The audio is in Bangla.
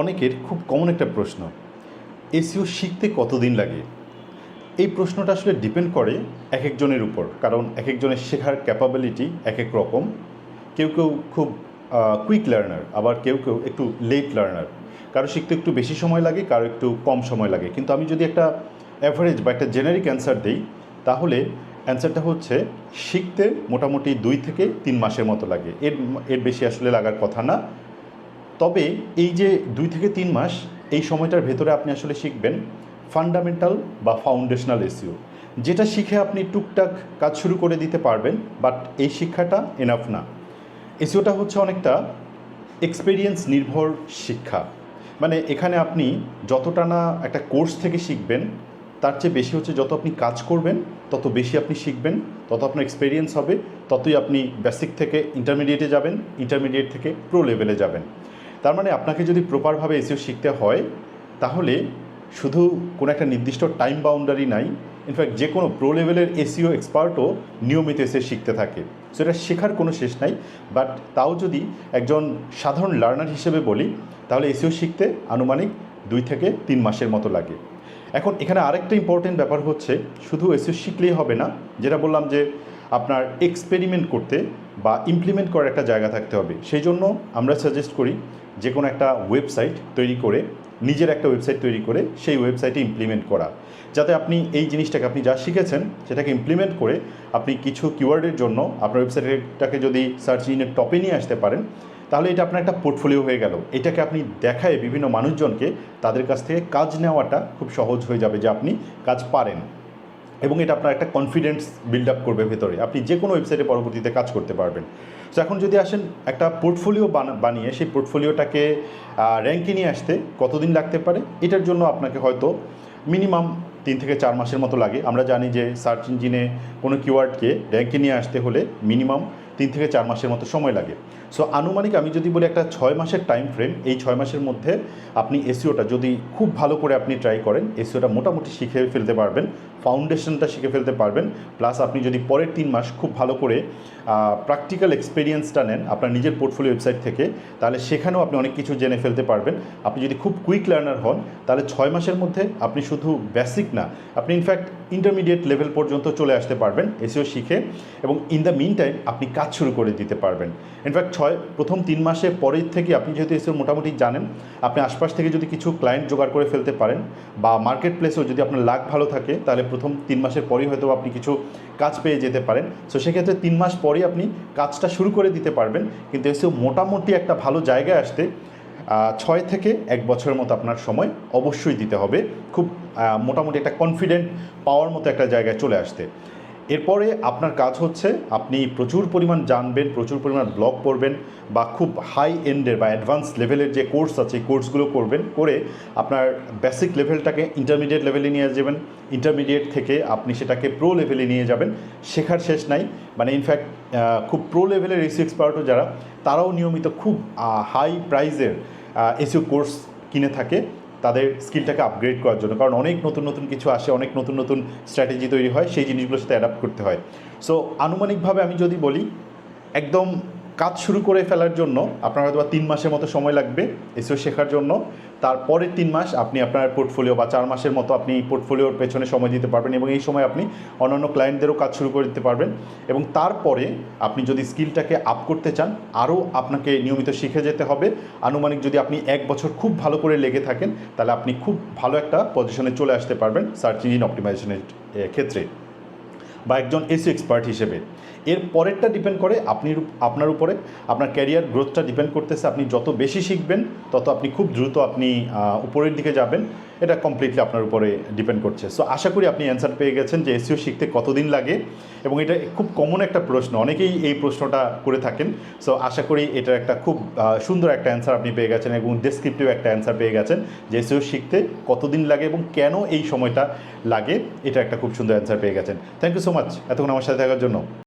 অনেকের খুব কমন একটা প্রশ্ন, এসিও শিখতে কতদিন লাগে? এই প্রশ্নটা আসলে ডিপেন্ড করে এক একজনের উপর, কারণ এক একজনের শেখার ক্যাপাবিলিটি এক এক রকম। কেউ কেউ খুব কুইক লার্নার আবার কেউ কেউ একটু লেট লার্নার কারও শিখতে একটু বেশি সময় লাগে, কারও একটু কম সময় লাগে। কিন্তু আমি যদি একটা অ্যাভারেজ বা একটা জেনারিক অ্যান্সার দিই, তাহলে অ্যান্সারটা হচ্ছে, শিখতে মোটামুটি দুই থেকে তিন মাসের মতো লাগে। এর এর বেশি আসলে লাগার কথা না। তবে এই যে দুই থেকে তিন মাস এই সময়টার ভেতরে আপনি আসলে শিখবেন ফান্ডামেন্টাল বা ফাউন্ডেশনাল এসিও যেটা শিখে আপনি টুকটাক কাজ শুরু করে দিতে পারবেন বাট এই শিক্ষাটা এনাফ না। এসিওটা হচ্ছে অনেকটা এক্সপেরিয়েন্স নির্ভর শিক্ষা। মানে এখানে আপনি যতটা না একটা কোর্স থেকে শিখবেন, তার চেয়ে বেশি হচ্ছে যত আপনি কাজ করবেন, তত বেশি আপনি শিখবেন, তত আপনার এক্সপেরিয়েন্স হবে, ততই আপনি বেসিক থেকে ইন্টারমিডিয়েটে যাবেন ইন্টারমিডিয়েট থেকে প্রো লেভেলে যাবেন। তার মানে আপনাকে যদি প্রপারভাবে এসিও শিখতে হয়, তাহলে শুধু কোনো একটা নির্দিষ্ট টাইম বাউন্ডারি নাই। ইনফ্যাক্ট যে কোনো প্রো লেভেলের এসিও এক্সপার্টও নিয়মিত এসে শিখতে থাকে। সো এটা শেখার কোনো শেষ নাই। বাট তাও যদি একজন সাধারণ লার্নার হিসেবে বলি, তাহলে এসিও শিখতে আনুমানিক দুই থেকে তিন মাসের মতো লাগে। এখন এখানে আরেকটা ইম্পর্টেন্ট ব্যাপার হচ্ছে, শুধু এসিও শিখলেই হবে না। যেটা বললাম যে আপনার এক্সপেরিমেন্ট করতে বা ইমপ্লিমেন্ট করার একটা জায়গা থাকতে হবে। সেই জন্য আমরা সাজেস্ট করি যে কোনো একটা ওয়েবসাইট তৈরি করে, নিজের একটা ওয়েবসাইট তৈরি করে সেই ওয়েবসাইটে ইমপ্লিমেন্ট করা। যাতে আপনি এই জিনিসটাকে, আপনি যা শিখেছেন সেটাকে ইমপ্লিমেন্ট করে আপনি কিছু কিওয়ার্ডের জন্য আপনার ওয়েবসাইটটাকে যদি সার্চ ইঞ্জিনের টপে নিয়ে আসতে পারেন, তাহলে এটা আপনার একটা পোর্টফোলিও হয়ে গেল। এটাকে আপনি দেখায় বিভিন্ন মানুষজনকে তাদের কাছ থেকে কাজ নেওয়াটা খুব সহজ হয়ে যাবে যে আপনি কাজ পারেন। এবং এটা আপনার একটা কনফিডেন্স বিল্ড আপ করবে ভেতরে। আপনি যে কোনো ওয়েবসাইটে পরবর্তীতে কাজ করতে পারবেন। তো এখন যদি আসেন, একটা পোর্টফোলিও বানিয়ে সেই পোর্টফোলিওটাকে র্যাঙ্কে নিয়ে আসতে কতদিন লাগতে পারে? এটার জন্য আপনাকে হয়তো মিনিমাম তিন থেকে চার মাসের মতো লাগে। আমরা জানি যে সার্চ ইঞ্জিনে কোনো কিওয়ার্ডকে র্যাঙ্কে নিয়ে আসতে হলে মিনিমাম তিন থেকে চার মাসের মতো সময় লাগে। সো আনুমানিক আমি যদি বলি একটা ছয় মাসের টাইম ফ্রেম এই ছয় মাসের মধ্যে আপনি এসিওটা যদি খুব ভালো করে আপনি ট্রাই করেন এসিওটা মোটামুটি শিখে ফেলতে পারবেন ফাউন্ডেশনটা শিখে ফেলতে পারবেন প্লাস আপনি যদি পরের তিন মাস খুব ভালো করে প্র্যাকটিক্যাল এক্সপিরিয়েন্সটা নেন আপনার নিজের পোর্টফোলিও ওয়েবসাইট থেকে, তাহলে সেখানেও আপনি অনেক কিছু জেনে ফেলতে পারবেন। আপনি যদি খুব কুইক লার্নার হন, তাহলে ছয় মাসের মধ্যে আপনি শুধু বেসিক না, আপনি ইনফ্যাক্ট ইন্টারমিডিয়েট লেভেল পর্যন্ত চলে আসতে পারবেন এসিও শিখে এবং ইন দ্য মিন টাইম আপনি কাজ শুরু করে দিতে পারবেন। ইনফ্যাক্ট ছয়, প্রথম তিন মাসে পরের থেকে আপনি যেহেতু এসিও মোটামুটি জানেন, আপনি আশপাশ থেকে যদি কিছু ক্লায়েন্ট জোগাড় করে ফেলতে পারেন বা মার্কেট প্লেসেও যদি আপনার লাক ভালো থাকে, তাহলে প্রথম তিন মাসের পরেই হয়তো আপনি কিছু কাজ পেয়ে যেতে পারেন। সো সেক্ষেত্রে তিন মাস পরেই আপনি কাজটা শুরু করে দিতে পারবেন। কিন্তু এসেও মোটামুটি একটা ভালো জায়গায় আসতে ছয় থেকে এক বছরের মতো আপনার সময় অবশ্যই দিতে হবে। খুব মোটামুটি একটা কনফিডেন্ট পাওয়ার মতো একটা জায়গায় চলে আসতে। এরপরে আপনার কাজ হচ্ছে আপনি প্রচুর পরিমাণ জানবেন, প্রচুর পরিমাণ ব্লগ পড়বেন বা খুব হাই এন্ডের বা অ্যাডভান্স লেভেলের যে কোর্স আছে কোর্সগুলো করবেন, করে আপনার বেসিক লেভেলটাকে ইন্টারমিডিয়েট লেভেলে নিয়ে যাবেন। ইন্টারমিডিয়েট থেকে আপনি সেটাকে প্রো লেভেলে নিয়ে যাবেন। শেখার শেষ নাই। মানে ইনফ্যাক্ট খুব প্রো লেভেলের এসি এক্সপার্টও যারা, তারাও নিয়মিত খুব হাই প্রাইজের এসিও কোর্স কিনে থাকে। তাদের স্কিলটাকে আপগ্রেড করার জন্য। কারণ অনেক নতুন নতুন কিছু আসে, অনেক নতুন নতুন স্ট্র্যাটেজি তৈরি হয়, সেই জিনিসগুলোর সাথে অ্যাডাপ্ট করতে হয়। সো আনুমানিকভাবে আমি যদি বলি, একদম কাজ শুরু করে ফেলার জন্য আপনার হয়তো তিন মাসের মতো সময় লাগবে এসিও শেখার জন্য। তারপরের তিন মাস আপনি আপনার পোর্টফোলিও বা চার মাসের মতো আপনি পোর্টফোলিওর পেছনে সময় দিতে পারবেন এবং এই সময় আপনি অন্যান্য ক্লায়েন্টদেরও কাজ শুরু করে দিতে পারবেন। এবং তারপরে আপনি যদি স্কিলটাকে আপ করতে চান, আরও আপনাকে নিয়মিত শিখে যেতে হবে। আনুমানিক যদি আপনি এক বছর খুব ভালো করে লেগে থাকেন, তাহলে আপনি খুব ভালো একটা পজিশনে চলে আসতে পারবেন সার্চ ইঞ্জিন অপটিমাইজেশনের ক্ষেত্রে। বা একজন এসি এক্সপার্ট হিসেবে। এর পরেরটা ডিপেন্ড করে আপনি আপনার উপরে। আপনার ক্যারিয়ার গ্রোথটা ডিপেন্ড করতেছে। আপনি যত বেশি শিখবেন, তত আপনি খুব দ্রুত আপনি উপরের দিকে যাবেন। এটা কমপ্লিটলি আপনার উপরে ডিপেন্ড করছে। সো আশা করি আপনি অ্যান্সার পেয়ে গেছেন যে এসিও শিখতে কতদিন লাগে এবং এটা খুব কমন একটা প্রশ্ন, অনেকেই এই প্রশ্নটা করে থাকেন। সো আশা করি এটা একটা খুব সুন্দর একটা অ্যান্সার আপনি পেয়ে গেছেন এবং ডেসক্রিপটিভ একটা অ্যান্সার পেয়ে গেছেন যে এসিও শিখতে কতদিন লাগে এবং কেন এই সময়টা লাগে, এটা একটা খুব সুন্দর অ্যান্সার পেয়ে গেছেন। থ্যাংক ইউ সো মাচ এতক্ষণ আমার সাথে থাকার জন্য।